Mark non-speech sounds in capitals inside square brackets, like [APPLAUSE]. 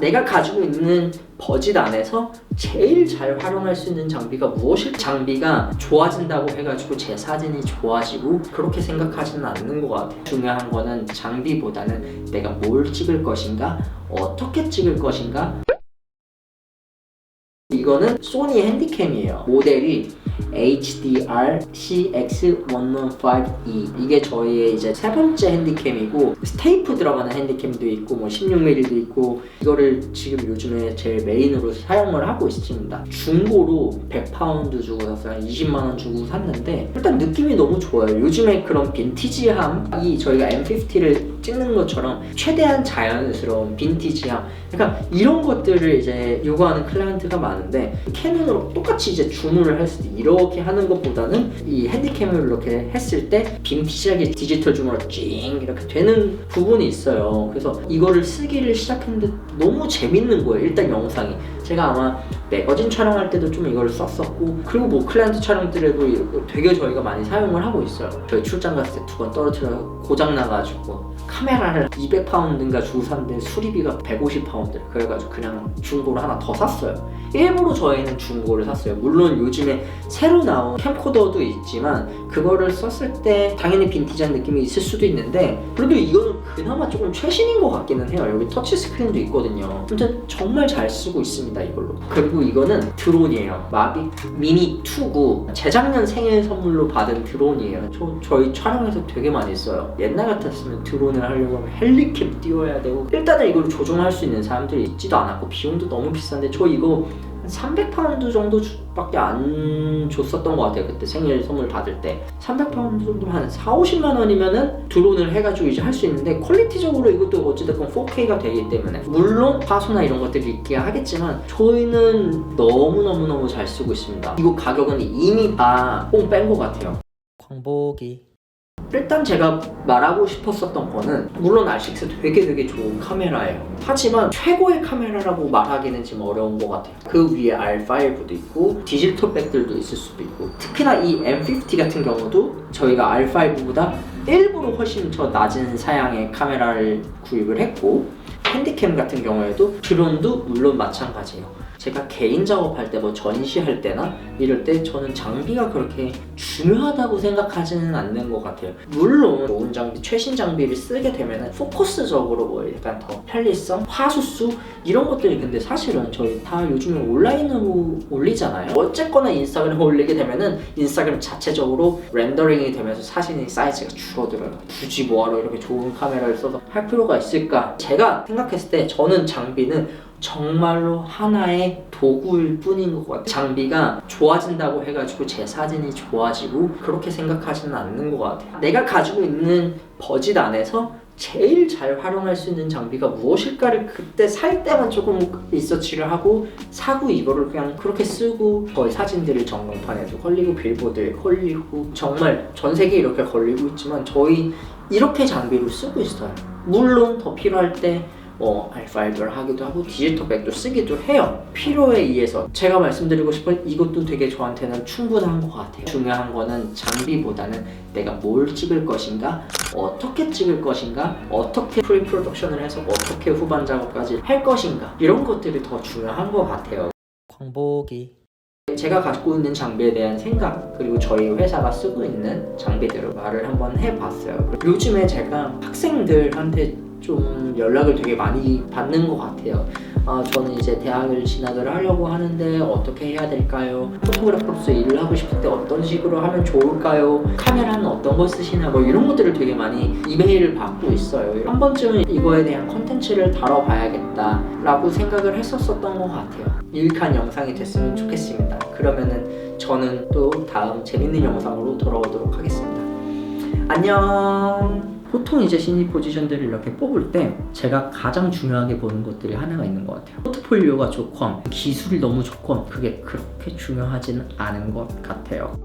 내가 가지고 있는 버짓 안에서 제일 잘 활용할 수 있는 장비가 무엇일? 장비가 좋아진다고 해가지고 제 사진이 좋아지고 그렇게 생각하지는 않는 것 같아요. 중요한 거는 장비보다는 내가 뭘 찍을 것인가? 어떻게 찍을 것인가? 이거는 소니 핸디캠이에요. 모델이 HDR CX115E 이게 저희의 이제 세 번째 핸디캠이고 스테이프 들어가는 핸디캠도 있고 뭐 16mm도 있고 이거를 지금 요즘에 제일 메인으로 사용을 하고 있습니다. 중고로 100파운드 주고 샀어요. 한 20만원 주고 샀는데 일단 느낌이 너무 좋아요. 요즘에 그런 빈티지함이 저희가 M50를 찍는 것처럼 최대한 자연스러운 빈티지함 그러니까 이런 것들을 이제 요구하는 클라이언트가 많은데 캐논으로 똑같이 이제 줌을 했을 때 이렇게 하는 것보다는 이 핸디캠을 이렇게 했을 때 빈티지하게 디지털 줌으로 찡 이렇게 되는 부분이 있어요. 그래서 이거를 쓰기를 시작했는데 너무 재밌는 거예요. 일단 영상이 제가 아마 매거진 촬영할 때도 좀 이걸 썼었고 그리고 뭐 클라이언트 촬영 이거 되게 저희가 많이 사용을 하고 있어요. 저희 출장 갔을 때 두 번 떨어뜨려 고장 나가지고 카메라를 200파운드인가 주고 샀는데 수리비가 150파운드 그래가지고 그냥 중고로 하나 더 샀어요. 일부러 저희는 중고를 샀어요. 물론 요즘에 새로 나온 캠코더도 있지만 그거를 썼을 때 당연히 빈티지한 느낌이 있을 수도 있는데 그래도 이거는 그나마 조금 최신인 것 같기는 해요. 여기 터치 스크린도 있거든요. 아무튼 정말 잘 쓰고 있습니다 이걸로. 그리고 이거는 드론이에요. 마빅 미니 2구 재작년 생일 선물로 받은 드론이에요. 저, 저희 촬영에서 되게 많이 써요. 옛날 같았으면 드론을 하려고 하면 헬리캠 띄워야 되고 일단은 이걸 조종할 수 있는 사람들이 있지도 않았고 비용도 너무 비싼데 저 이거 한 300파운드 정도밖에 안 줬었던 것 같아요. 그때 생일 선물 받을 때. 300파운드 정도 한 4, 50만 원이면은 드론을 해가지고 이제 할 수 있는데 퀄리티적으로 이것도 어찌됐건 4K가 되기 때문에 물론 화소나 이런 것들이 있긴 하겠지만 저희는 너무너무너무 잘 쓰고 있습니다. 이거 가격은 이미 다 뽕 뺀 것 같아요. 광복이 일단 제가 말하고 싶었었던 거는 물론 R6 되게 되게 좋은 카메라예요. 하지만 최고의 카메라라고 말하기는 지금 어려운 것 같아요. 그 위에 R5도 있고 디지털 백들도 있을 수도 있고 특히나 이 M50 같은 경우도 저희가 R5보다 일부러 훨씬 더 낮은 사양의 카메라를 구입을 했고 핸디캠 같은 경우에도 드론도 물론 마찬가지예요. 제가 개인 작업할 때 뭐 전시할 때나 이럴 때 저는 장비가 그렇게 중요하다고 생각하지는 않는 것 같아요. 물론 좋은 장비, 최신 장비를 쓰게 되면은 포커스적으로 뭐 약간 더 편리성, 화소수 이런 것들이 근데 사실은 저희 다 요즘에 온라인으로 올리잖아요. 어쨌거나 인스타그램 [LAUGHS] 올리게 되면은 인스타그램 자체적으로 렌더링이 되면서 사진의 사이즈가 줄어들어요. 굳이 뭐하러 이렇게 좋은 카메라를 써서 할 필요가 있을까? 제가 생각했을 때 저는 장비는 정말로 하나의 도구일 뿐인 것 같아요. 장비가 좋아진다고 해가지고 제 사진이 좋아지고 그렇게 생각하지는 않는 것 같아요. 내가 가지고 있는 버짓 안에서 제일 잘 활용할 수 있는 장비가 무엇일까를 그때 살 때만 조금 리서치를 하고 사고 이거를 그냥 그렇게 쓰고 저희 사진들을 전광판에도 걸리고 빌보드에 걸리고 정말 전 세계에 이렇게 걸리고 있지만 저희 이렇게 장비를 쓰고 있어요. 물론 더 필요할 때 뭐 R5를 하기도 하고 디지털 백도 쓰기도 해요. 필요에 의해서 제가 말씀드리고 싶은 이것도 되게 저한테는 충분한 것 같아요. 중요한 거는 장비보다는 내가 뭘 찍을 것인가, 어떻게 찍을 것인가, 어떻게 프리 프로덕션을 해서 어떻게 후반 작업까지 할 것인가 이런 것들이 더 중요한 것 같아요. 광복이 제가 갖고 있는 장비에 대한 생각 그리고 저희 회사가 쓰고 있는 장비들을 말을 한번 해봤어요. 요즘에 제가 학생들한테 좀 연락을 되게 많이 받는 것 같아요. 아, 저는 이제 대학을 진학을 하려고 하는데 어떻게 해야 될까요? 포토그래퍼로서 일을 하고 싶을 때 어떤 식으로 하면 좋을까요? 카메라는 어떤 거 쓰시나 뭐 이런 것들을 되게 많이 이메일을 받고 있어요. 한 번쯤은 이거에 대한 컨텐츠를 다뤄봐야겠다라고 생각을 했었었던 것 같아요. 유익한 영상이 됐으면 좋겠습니다. 그러면은 저는 또 다음 재밌는 영상으로 돌아오도록 하겠습니다. 안녕. 보통 이제 신입 포지션들을 이렇게 뽑을 때 제가 가장 중요하게 보는 것들이 하나가 있는 것 같아요. 포트폴리오가 좋건 기술이 너무 좋건 그게 그렇게 중요하지는 않은 것 같아요.